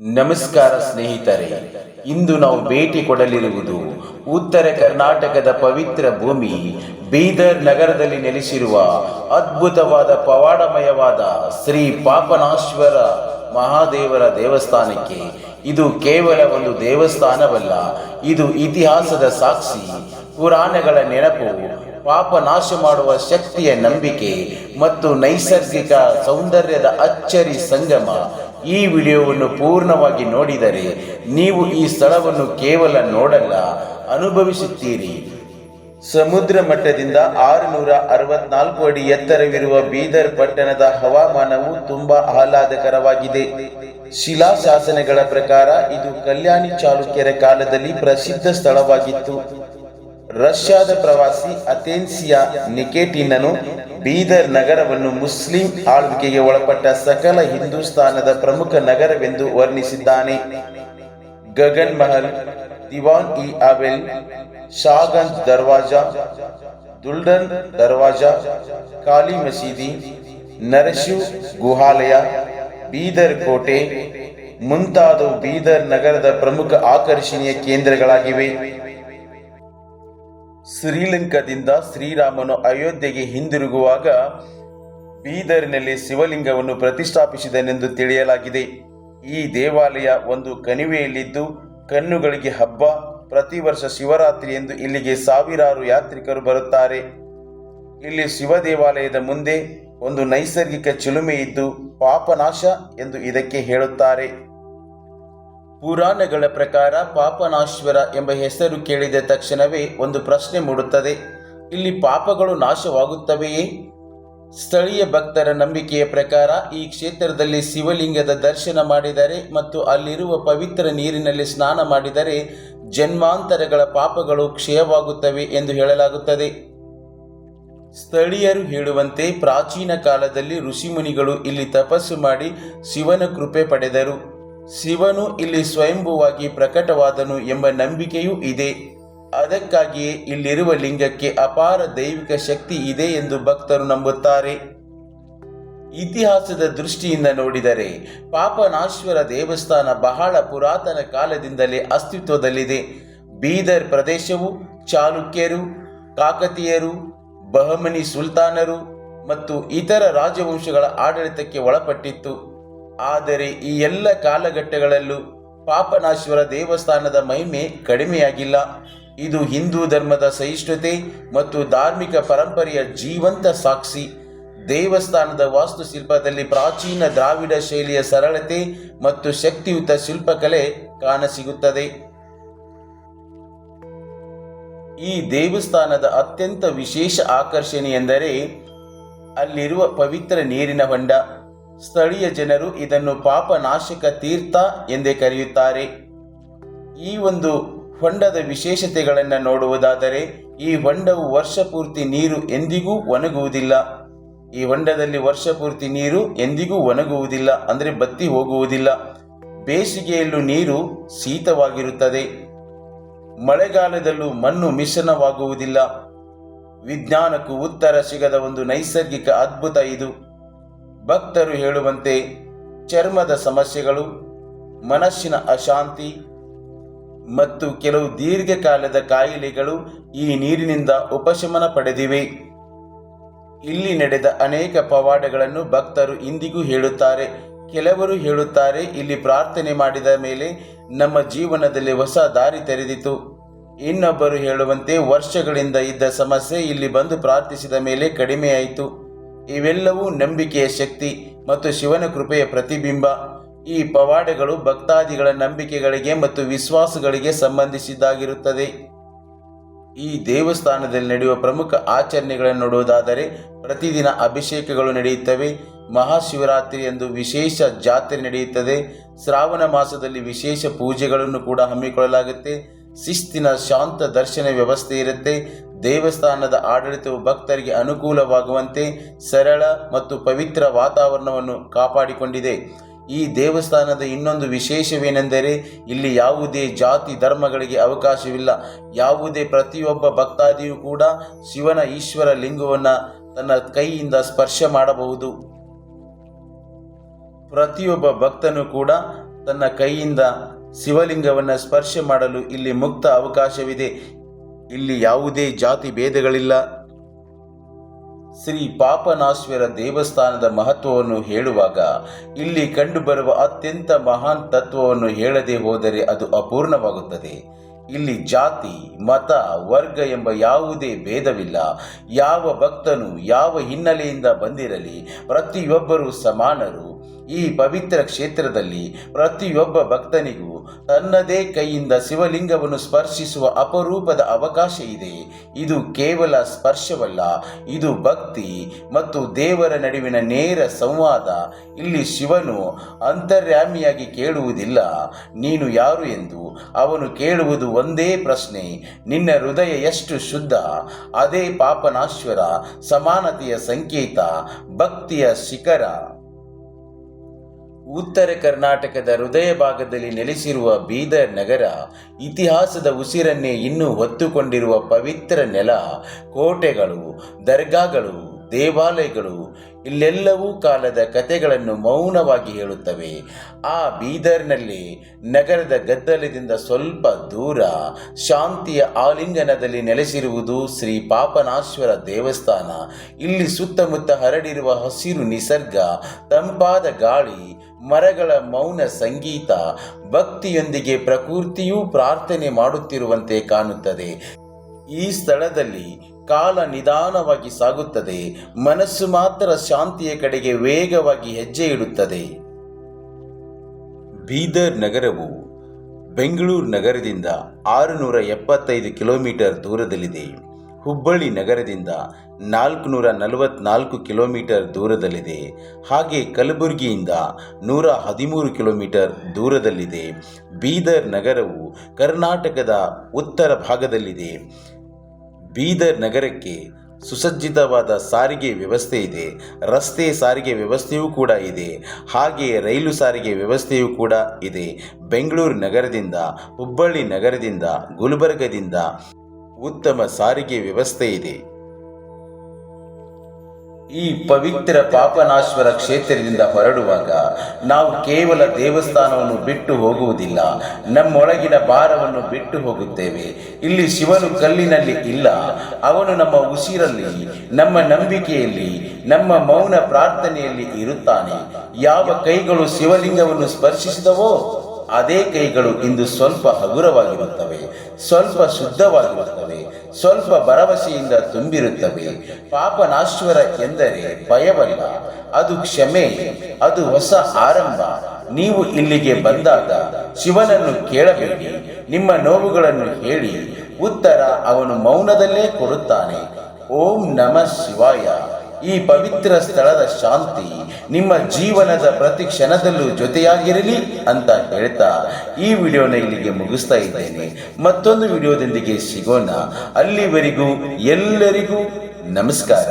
ನಮಸ್ಕಾರ ಸ್ನೇಹಿತರೆ, ಇಂದು ನಾವು ಭೇಟಿ ಕೊಡಲಿರುವುದು ಉತ್ತರ ಕರ್ನಾಟಕದ ಪವಿತ್ರ ಭೂಮಿ ಬೀದರ್ ನಗರದಲ್ಲಿ ನೆಲೆಸಿರುವ ಅದ್ಭುತವಾದ ಪವಾಡಮಯವಾದ ಶ್ರೀ ಪಾಪನಾಶ್ವರ ಮಹಾದೇವರ ದೇವಸ್ಥಾನಕ್ಕೆ ಇದು ಕೇವಲ ಒಂದು ದೇವಸ್ಥಾನವಲ್ಲ, ಇದು ಇತಿಹಾಸದ ಸಾಕ್ಷಿ. ಪುರಾಣಗಳ ನೆನಪು ಪಾಪ ನಾಶ ಮಾಡುವ ಶಕ್ತಿಯ ನಂಬಿಕೆ ಮತ್ತು ನೈಸರ್ಗಿಕ ಸೌಂದರ್ಯದ ಅಚ್ಚರಿ ಸಂಗಮ ಈ ವಿಡಿಯೋವನ್ನು ಪೂರ್ಣವಾಗಿ ನೋಡಿದರೆ ನೀವು ಈ ಸ್ಥಳವನ್ನು ಕೇವಲ ನೋಡಲ್ಲ, ಅನುಭವಿಸುತ್ತೀರಿ. ಸಮುದ್ರ ಮಟ್ಟದಿಂದ ಆರುನೂರ ಅರವತ್ನಾಲ್ಕು ಅಡಿ ಎತ್ತರವಿರುವ ಬೀದರ್ ಪಟ್ಟಣದ ಹವಾಮಾನವು ತುಂಬಾ ಆಹ್ಲಾದಕರವಾಗಿದೆ. ಶಿಲಾಶಾಸನಗಳ ಪ್ರಕಾರ ಇದು ಕಲ್ಯಾಣಿ ಚಾಲುಕ್ಯರ ಕಾಲದಲ್ಲಿ ಪ್ರಸಿದ್ಧ ಸ್ಥಳವಾಗಿತ್ತು. ರಷ್ಯಾದ ಪ್ರವಾಸಿ ಅಥೆನ್ಸಿಯಾ ನಿಕೇಟಿನನು ಬೀದರ್ ನಗರವನ್ನು ಮುಸ್ಲಿಂ ಆಳ್ವಿಕೆಗೆ ಒಳಪಟ್ಟ ಸಕಲ ಹಿಂದೂಸ್ತಾನದ ಪ್ರಮುಖ ನಗರವೆಂದು ವರ್ಣಿಸಿದ್ದಾನೆ. ಗಗನ್ ಮಹಲ್, ದಿವಾನ್ ಇ ಅವೆಲ್ ಶಾಗಂಜ್ ದರ್ವಾಜಾ, ದುಲ್ಡನ್ ದರ್ವಾಜಾ ಕಾಲಿ ಮಸೀದಿ ನರಶು ಗುಹಾಲಯ, ಬೀದರ್ ಕೋಟೆ ಮುಂತಾದವು ಬೀದರ್ ನಗರದ ಪ್ರಮುಖ ಆಕರ್ಷಣೀಯ ಕೇಂದ್ರಗಳಾಗಿವೆ. ಶ್ರೀಲಂಕಾದಿಂದ ಶ್ರೀರಾಮನು ಅಯೋಧ್ಯೆಗೆ ಹಿಂದಿರುಗುವಾಗ ಬೀದರಿನಲ್ಲಿ ಶಿವಲಿಂಗವನ್ನು ಪ್ರತಿಷ್ಠಾಪಿಸಿದನೆಂದು ತಿಳಿಯಲಾಗಿದೆ. ಈ ದೇವಾಲಯ ಒಂದು ಕಣಿವೆಯಲ್ಲಿದ್ದು, ಕಣ್ಣುಗಳಿಗೆ ಹಬ್ಬ, ಪ್ರತಿ ವರ್ಷ ಶಿವರಾತ್ರಿ ಎಂದು ಇಲ್ಲಿಗೆ ಸಾವಿರಾರು ಯಾತ್ರಿಕರು ಬರುತ್ತಾರೆ. ಇಲ್ಲಿ ಶಿವ ದೇವಾಲಯದ ಮುಂದೆ ಒಂದು ನೈಸರ್ಗಿಕ ಚಿಲುಮೆ ಇದ್ದು ಪಾಪನಾಶ ಎಂದು ಇದಕ್ಕೆ ಹೇಳುತ್ತಾರೆ. ಪುರಾಣಗಳ ಪ್ರಕಾರ ಪಾಪನಾಶ್ವರ ಎಂಬ ಹೆಸರು ಕೇಳಿದ ತಕ್ಷಣವೇ ಒಂದು ಪ್ರಶ್ನೆ ಮೂಡುತ್ತದೆ. ಇಲ್ಲಿ ಪಾಪಗಳು ನಾಶವಾಗುತ್ತವೆಯೇ? ಸ್ಥಳೀಯ ಭಕ್ತರ ನಂಬಿಕೆಯ ಪ್ರಕಾರ ಈ ಕ್ಷೇತ್ರದಲ್ಲಿ ಶಿವಲಿಂಗದ ದರ್ಶನ ಮಾಡಿದರೆ ಮತ್ತು ಅಲ್ಲಿರುವ ಪವಿತ್ರ ನೀರಿನಲ್ಲಿ ಸ್ನಾನ ಮಾಡಿದರೆ ಜನ್ಮಾಂತರಗಳ ಪಾಪಗಳು ಕ್ಷಯವಾಗುತ್ತವೆ ಎಂದು ಹೇಳಲಾಗುತ್ತದೆ. ಸ್ಥಳೀಯರು ಹೇಳುವಂತೆ ಪ್ರಾಚೀನ ಕಾಲದಲ್ಲಿ ಋಷಿಮುನಿಗಳು ಇಲ್ಲಿ ತಪಸ್ಸು ಮಾಡಿ ಶಿವನ ಕೃಪೆ ಪಡೆದರು. ಶಿವನು ಇಲ್ಲಿ ಸ್ವಯಂಭುವಾಗಿ ಪ್ರಕಟವಾದನು ಎಂಬ ನಂಬಿಕೆಯೂ ಇದೆ. ಅದಕ್ಕಾಗಿಯೇ ಇಲ್ಲಿರುವ ಲಿಂಗಕ್ಕೆ ಅಪಾರ ದೈವಿಕ ಶಕ್ತಿ ಇದೆ ಎಂದು ಭಕ್ತರು ನಂಬುತ್ತಾರೆ. ಇತಿಹಾಸದ ದೃಷ್ಟಿಯಿಂದ ನೋಡಿದರೆ ಪಾಪನಾಶ್ವರ ದೇವಸ್ಥಾನ ಬಹಳ ಪುರಾತನ ಕಾಲದಿಂದಲೇ ಅಸ್ತಿತ್ವದಲ್ಲಿದೆ. ಬೀದರ್ ಪ್ರದೇಶವು ಚಾಲುಕ್ಯರು, ಕಾಕತೀಯರು, ಬಹಮನಿ ಸುಲ್ತಾನರು ಮತ್ತು ಇತರ ರಾಜವಂಶಗಳ ಆಡಳಿತಕ್ಕೆ ಒಳಪಟ್ಟಿತ್ತು. ಆದರೆ ಈ ಎಲ್ಲ ಕಾಲಘಟ್ಟಗಳಲ್ಲೂ ಪಾಪನಾಶ್ವರ ದೇವಸ್ಥಾನದ ಮಹಿಮೆ ಕಡಿಮೆಯಾಗಿಲ್ಲ. ಇದು ಹಿಂದೂ ಧರ್ಮದ ಸಹಿಷ್ಣುತೆ ಮತ್ತು ಧಾರ್ಮಿಕ ಪರಂಪರೆಯ ಜೀವಂತ ಸಾಕ್ಷಿ. ದೇವಸ್ಥಾನದ ವಾಸ್ತುಶಿಲ್ಪದಲ್ಲಿ ಪ್ರಾಚೀನ ದ್ರಾವಿಡ ಶೈಲಿಯ ಸರಳತೆ ಮತ್ತು ಶಕ್ತಿಯುತ ಶಿಲ್ಪಕಲೆ ಕಾಣಸಿಗುತ್ತದೆ. ಈ ದೇವಸ್ಥಾನದ ಅತ್ಯಂತ ವಿಶೇಷ ಆಕರ್ಷಣೆ ಎಂದರೆ ಅಲ್ಲಿರುವ ಪವಿತ್ರ ನೀರಿನ ಹೊಂಡ. ಸ್ಥಳೀಯ ಜನರು ಇದನ್ನು ಪಾಪನಾಶಕ ತೀರ್ಥ ಎಂದೇ ಕರೆಯುತ್ತಾರೆ. ಈ ಒಂದು ಹೊಂಡದ ವಿಶೇಷತೆಗಳನ್ನು ನೋಡುವುದಾದರೆ, ಈ ಹೊಂಡವು ವರ್ಷ ಪೂರ್ತಿ ನೀರು ಎಂದಿಗೂ ಒಣಗುವುದಿಲ್ಲ. ಈ ಹೊಂಡದಲ್ಲಿ ವರ್ಷಪೂರ್ತಿ ನೀರು ಎಂದಿಗೂ ಒಣಗುವುದಿಲ್ಲ, ಅಂದರೆ ಬತ್ತಿ ಹೋಗುವುದಿಲ್ಲ. ಬೇಸಿಗೆಯಲ್ಲೂ ನೀರು ಶೀತವಾಗಿರುತ್ತದೆ. ಮಳೆಗಾಲದಲ್ಲೂ ಮಣ್ಣು ಮಿಶ್ರಣವಾಗುವುದಿಲ್ಲ. ವಿಜ್ಞಾನಕ್ಕೂ ಉತ್ತರ ಸಿಗದ ಒಂದು ನೈಸರ್ಗಿಕ ಅದ್ಭುತ ಇದು. ಭಕ್ತರು ಹೇಳುವಂತೆ ಚರ್ಮದ ಸಮಸ್ಯೆಗಳು, ಮನಸ್ಸಿನ ಅಶಾಂತಿ ಮತ್ತು ಕೆಲವು ದೀರ್ಘಕಾಲದ ಕಾಯಿಲೆಗಳು ಈ ನೀರಿನಿಂದ ಉಪಶಮನ ಪಡೆದಿವೆ. ಇಲ್ಲಿ ನಡೆದ ಅನೇಕ ಪವಾಡಗಳನ್ನು ಭಕ್ತರು ಇಂದಿಗೂ ಹೇಳುತ್ತಾರೆ. ಕೆಲವರು ಹೇಳುತ್ತಾರೆ, ಇಲ್ಲಿ ಪ್ರಾರ್ಥನೆ ಮಾಡಿದ ಮೇಲೆ ನಮ್ಮ ಜೀವನದಲ್ಲಿ ಹೊಸ ದಾರಿ ತೆರೆದಿತು. ಇನ್ನೊಬ್ಬರು ಹೇಳುವಂತೆ ವರ್ಷಗಳಿಂದ ಇದ್ದ ಸಮಸ್ಯೆ ಇಲ್ಲಿ ಬಂದು ಪ್ರಾರ್ಥಿಸಿದ ಮೇಲೆ ಕಡಿಮೆಯಾಯಿತು. ಇವೆಲ್ಲವೂ ನಂಬಿಕೆಯ ಶಕ್ತಿ ಮತ್ತು ಶಿವನ ಕೃಪೆಯ ಪ್ರತಿಬಿಂಬ. ಈ ಪವಾಡಗಳು ಭಕ್ತಾದಿಗಳ ನಂಬಿಕೆಗಳಿಗೆ ಮತ್ತು ವಿಶ್ವಾಸಗಳಿಗೆ ಸಂಬಂಧಿಸಿದ್ದಾಗಿರುತ್ತದೆ. ಈ ದೇವಸ್ಥಾನದಲ್ಲಿ ನಡೆಯುವ ಪ್ರಮುಖ ಆಚರಣೆಗಳನ್ನು ನೋಡುವುದಾದರೆ ಪ್ರತಿದಿನ ಅಭಿಷೇಕಗಳು ನಡೆಯುತ್ತವೆ. ಮಹಾಶಿವರಾತ್ರಿ ಎಂದು ವಿಶೇಷ ಜಾತ್ರೆ ನಡೆಯುತ್ತದೆ. ಶ್ರಾವಣ ಮಾಸದಲ್ಲಿ ವಿಶೇಷ ಪೂಜೆಗಳನ್ನು ಕೂಡ ಹಮ್ಮಿಕೊಳ್ಳಲಾಗುತ್ತೆ. ಶಿಸ್ತಿನ ಶಾಂತ ದರ್ಶನ ವ್ಯವಸ್ಥೆ ಇರುತ್ತೆ. ದೇವಸ್ಥಾನದ ಆಡಳಿತವು ಭಕ್ತರಿಗೆ ಅನುಕೂಲವಾಗುವಂತೆ ಸರಳ ಮತ್ತು ಪವಿತ್ರ ವಾತಾವರಣವನ್ನು ಕಾಪಾಡಿಕೊಂಡಿದೆ. ಈ ದೇವಸ್ಥಾನದ ಇನ್ನೊಂದು ವಿಶೇಷವೇನೆಂದರೆ ಇಲ್ಲಿ ಯಾವುದೇ ಜಾತಿ ಧರ್ಮಗಳಿಗೆ ಅವಕಾಶವಿಲ್ಲ. ಯಾವುದೇ ಪ್ರತಿಯೊಬ್ಬ ಭಕ್ತಾದಿಯೂ ಕೂಡ ಶಿವನ ಈಶ್ವರ ಲಿಂಗವನ್ನು ತನ್ನ ಕೈಯಿಂದ ಸ್ಪರ್ಶ ಮಾಡಬಹುದು. ಪ್ರತಿಯೊಬ್ಬ ಭಕ್ತನು ಕೂಡ ತನ್ನ ಕೈಯಿಂದ ಶಿವಲಿಂಗವನ್ನು ಸ್ಪರ್ಶ ಮಾಡಲು ಇಲ್ಲಿ ಮುಕ್ತ ಅವಕಾಶವಿದೆ. ಇಲ್ಲಿ ಯಾವುದೇ ಜಾತಿ ಭೇದಗಳಿಲ್ಲ. ಶ್ರೀ ಪಾಪನಾಶ್ವರ ದೇವಸ್ಥಾನದ ಮಹತ್ವವನ್ನು ಹೇಳುವಾಗ ಇಲ್ಲಿ ಕಂಡುಬರುವ ಅತ್ಯಂತ ಮಹಾನ್ ತತ್ವವನ್ನು ಹೇಳದೆ ಹೋದರೆ ಅದು ಅಪೂರ್ಣವಾಗುತ್ತದೆ. ಇಲ್ಲಿ ಜಾತಿ, ಮತ, ವರ್ಗ ಎಂಬ ಯಾವುದೇ ಭೇದವಿಲ್ಲ. ಯಾವ ಭಕ್ತನು ಯಾವ ಹಿನ್ನೆಲೆಯಿಂದ ಬಂದಿರಲಿ, ಪ್ರತಿಯೊಬ್ಬರೂ ಸಮಾನರು. ಈ ಪವಿತ್ರ ಕ್ಷೇತ್ರದಲ್ಲಿ ಪ್ರತಿಯೊಬ್ಬ ಭಕ್ತನಿಗೂ ತನ್ನದೇ ಕೈಯಿಂದ ಶಿವಲಿಂಗವನ್ನು ಸ್ಪರ್ಶಿಸುವ ಅಪರೂಪದ ಅವಕಾಶ ಇದೆ. ಇದು ಕೇವಲ ಸ್ಪರ್ಶವಲ್ಲ, ಇದು ಭಕ್ತಿ ಮತ್ತು ದೇವರ ನಡುವಿನ ನೇರ ಸಂವಾದ. ಇಲ್ಲಿ ಶಿವನು ಅಂತರ್ಯಾಮಿಯಾಗಿ ಕೇಳುವುದಿಲ್ಲ. ನೀನು ಯಾರು ಎಂದು ಅವನು ಕೇಳುವುದು ಒಂದೇ ಪ್ರಶ್ನೆ. ನಿನ್ನ ಹೃದಯ ಎಷ್ಟು ಶುದ್ಧ, ಅದೇ ಪಾಪನಾಶ್ವರ, ಸಮಾನತೆಯ ಸಂಕೇತ, ಭಕ್ತಿಯ ಶಿಖರ. ಉತ್ತರ ಕರ್ನಾಟಕದ ಹೃದಯ ಭಾಗದಲ್ಲಿ ನೆಲೆಸಿರುವ ಬೀದರ್ ನಗರ ಇತಿಹಾಸದ ಉಸಿರನ್ನೇ ಇನ್ನೂ ಹೊತ್ತುಕೊಂಡಿರುವ ಪವಿತ್ರ ನೆಲ, ಕೋಟೆಗಳು, ದರ್ಗಾಗಳು, ದೇವಾಲಯಗಳು ಇಲ್ಲೆಲ್ಲವೂ ಕಾಲದ ಕಥೆಗಳನ್ನು ಮೌನವಾಗಿ ಹೇಳುತ್ತವೆ. ಆ ಬೀದರ್ನಲ್ಲಿ ನಗರದ ಗದ್ದಲದಿಂದ ಸ್ವಲ್ಪ ದೂರ ಶಾಂತಿಯ ಆಲಿಂಗನದಲ್ಲಿ ನೆಲೆಸಿರುವುದು ಶ್ರೀ ಪಾಪನಾಶ್ವರ ದೇವಸ್ಥಾನ. ಇಲ್ಲಿ ಸುತ್ತಮುತ್ತ ಹರಡಿರುವ ಹಸಿರು ನಿಸರ್ಗ, ತಂಪಾದ ಗಾಳಿ ಮರಗಳ ಮೌನ ಸಂಗೀತ ಭಕ್ತಿಯೊಂದಿಗೆ ಪ್ರಕೃತಿಯೂ ಪ್ರಾರ್ಥನೆ ಮಾಡುತ್ತಿರುವಂತೆ ಕಾಣುತ್ತದೆ. ಈ ಸ್ಥಳದಲ್ಲಿ ಕಾಲ ನಿಧಾನವಾಗಿ ಸಾಗುತ್ತದೆ. ಮನಸ್ಸು ಮಾತ್ರ ಶಾಂತಿಯ ಕಡೆಗೆ ವೇಗವಾಗಿ ಹೆಜ್ಜೆ ಇಡುತ್ತದೆ. ಬೀದರ್ ನಗರವು ಬೆಂಗಳೂರು ನಗರದಿಂದ ಆರುನೂರ ಎಪ್ಪತ್ತೈದು ಕಿಲೋಮೀಟರ್ ದೂರದಲ್ಲಿದೆ. ಹುಬ್ಬಳ್ಳಿ ನಗರದಿಂದ ನಾಲ್ಕುನೂರ ನಲವತ್ನಾಲ್ಕು ಕಿಲೋಮೀಟರ್ ದೂರದಲ್ಲಿದೆ. ಹಾಗೆ ಕಲಬುರಗಿಯಿಂದ ನೂರ ಹದಿಮೂರು ಕಿಲೋಮೀಟರ್ ದೂರದಲ್ಲಿದೆ. ಬೀದರ್ ನಗರವು ಕರ್ನಾಟಕದ ಉತ್ತರ ಭಾಗದಲ್ಲಿದೆ. ಬೀದರ್ ನಗರಕ್ಕೆ ಸುಸಜ್ಜಿತವಾದ ಸಾರಿಗೆ ವ್ಯವಸ್ಥೆ ಇದೆ. ರಸ್ತೆ ಸಾರಿಗೆ ವ್ಯವಸ್ಥೆಯೂ ಕೂಡ ಇದೆ. ಹಾಗೆ ರೈಲು ಸಾರಿಗೆ ವ್ಯವಸ್ಥೆಯೂ ಕೂಡ ಇದೆ. ಬೆಂಗಳೂರು ನಗರದಿಂದ, ಹುಬ್ಬಳ್ಳಿ ನಗರದಿಂದ, ಗುಲ್ಬರ್ಗದಿಂದ ಉತ್ತಮ ಸಾರಿಗೆ ವ್ಯವಸ್ಥೆ ಇದೆ. ಈ ಪವಿತ್ರ ಪಾಪನಾಶ್ವರ ಕ್ಷೇತ್ರದಿಂದ ಹೊರಡುವಾಗ ನಾವು ಕೇವಲ ದೇವಸ್ಥಾನವನ್ನು ಬಿಟ್ಟು ಹೋಗುವುದಿಲ್ಲ. ನಮ್ಮೊಳಗಿನ ಭಾರವನ್ನು ಬಿಟ್ಟು ಹೋಗುತ್ತೇವೆ. ಇಲ್ಲಿ ಶಿವನು ಕಲ್ಲಿನಲ್ಲಿ ಇಲ್ಲ. ಅವನು ನಮ್ಮ ಉಸಿರಲ್ಲಿ, ನಮ್ಮ ನಂಬಿಕೆಯಲ್ಲಿ, ನಮ್ಮ ಮೌನ ಪ್ರಾರ್ಥನೆಯಲ್ಲಿ ಇರುತ್ತಾನೆ. ಯಾವ ಕೈಗಳು ಶಿವಲಿಂಗವನ್ನು ಸ್ಪರ್ಶಿಸಿದವೋ ಅದೇ ಕೈಗಳು ಇಂದು ಸ್ವಲ್ಪ ಹಗುರವಾಗಿರುತ್ತವೆ, ಸ್ವಲ್ಪ ಶುದ್ಧವಾಗಿರುತ್ತವೆ, ಸ್ವಲ್ಪ ಭರವಸೆಯಿಂದ ತುಂಬಿರುತ್ತವೆ. ಪಾಪನಾಶ್ವರ ಎಂದರೆ ಭಯವಲ್ಲ, ಅದು ಕ್ಷಮೆ, ಅದು ಹೊಸ ಆರಂಭ. ನೀವು ಇಲ್ಲಿಗೆ ಬಂದಾಗ ಶಿವನನ್ನು ಕೇಳಬೇಡಿ, ನಿಮ್ಮ ನೋವುಗಳನ್ನು ಹೇಳಿ, ಉತ್ತರ ಅವನು ಮೌನದಲ್ಲೇ ಕೊಡುತ್ತಾನೆ. ಓಂ ನಮ ಶಿವಾಯ. ಈ ಪವಿತ್ರ ಸ್ಥಳದ ಶಾಂತಿ ನಿಮ್ಮ ಜೀವನದ ಪ್ರತಿ ಕ್ಷಣದಲ್ಲೂ ಜೊತೆಯಾಗಿರಲಿ ಅಂತ ಹೇಳ್ತಾ ಈ ವಿಡಿಯೋನ ಇಲ್ಲಿಗೆ ಮುಗಿಸ್ತಾ ಇದ್ದೇನೆ. ಮತ್ತೊಂದು ವಿಡಿಯೋದೊಂದಿಗೆ ಸಿಗೋಣ. ಅಲ್ಲಿವರೆಗೂ ಎಲ್ಲರಿಗೂ ನಮಸ್ಕಾರ.